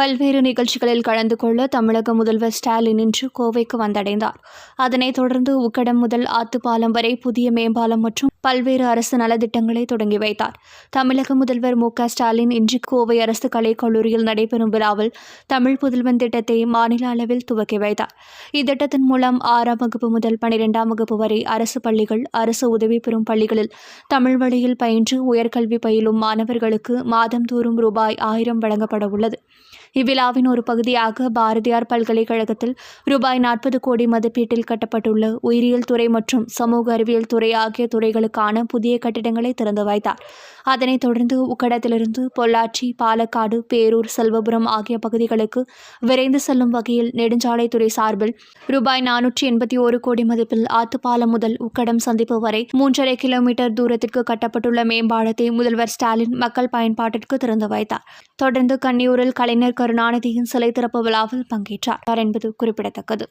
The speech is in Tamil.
பல்வேறு நிகழ்ச்சிகளில் கலந்து கொள்ள தமிழக முதல்வர் ஸ்டாலின் இன்று கோவைக்கு வந்தடைந்தார். அதனைத் தொடர்ந்து உக்கடம் முதல் ஆத்துப்பாலம் வரை புதிய மேம்பாலம் மற்றும் பல்வேறு அரசு நலத்திட்டங்களை தொடங்கி வைத்தார். தமிழக முதல்வர் மு. ஸ்டாலின் இன்று கோவை அரசு கலைக்கல்லூரியில் நடைபெறும் விழாவில் தமிழ் புதல்வன் திட்டத்தை மாநில அளவில் துவக்கி வைத்தார். இத்திட்டத்தின் மூலம் ஆறாம் வகுப்பு முதல் பனிரெண்டாம் வகுப்பு வரை அரசு பள்ளிகள் அரசு உதவி பெறும் பள்ளிகளில் தமிழ் வழியில் பயின்று உயர்கல்வி பயிலும் மாணவர்களுக்கு மாதந்தோறும் ரூபாய் ஆயிரம் வழங்கப்பட உள்ளது. இவ்விழாவின் ஒரு பகுதியாக பாரதியார் பல்கலைக்கழகத்தில் ரூபாய் நாற்பது கோடி மதிப்பீட்டில் கட்டப்பட்டுள்ள உயிரியல் துறை மற்றும் சமூக அறிவியல் துறை ஆகிய துறைகளுக்கு துறைகளுக்கான புதிய கட்டிடங்களை திறந்து வைத்தார். அதனைத் தொடர்ந்து உக்கடத்திலிருந்து பொள்ளாச்சி பாலக்காடு பேரூர் செல்வபுரம் ஆகிய பகுதிகளுக்கு விரைந்து செல்லும் வகையில் நெடுஞ்சாலைத்துறை சார்பில் ரூபாய் நானூற்றி எண்பத்தி ஒரு கோடி மதிப்பில் ஆத்துப்பாலம் முதல் உக்கடம் சந்திப்பு வரை மூன்றரை கிலோமீட்டர் தூரத்திற்கு கட்டப்பட்டுள்ள மேம்பாலத்தை முதல்வர் ஸ்டாலின் மக்கள் பயன்பாட்டிற்கு திறந்து வைத்தார். தொடர்ந்து கன்னியூரில் கலைஞர் கருணாநிதியின் சிலை திறப்பு விழாவில் பங்கேற்றார். என்பது குறிப்பிடத்தக்கது.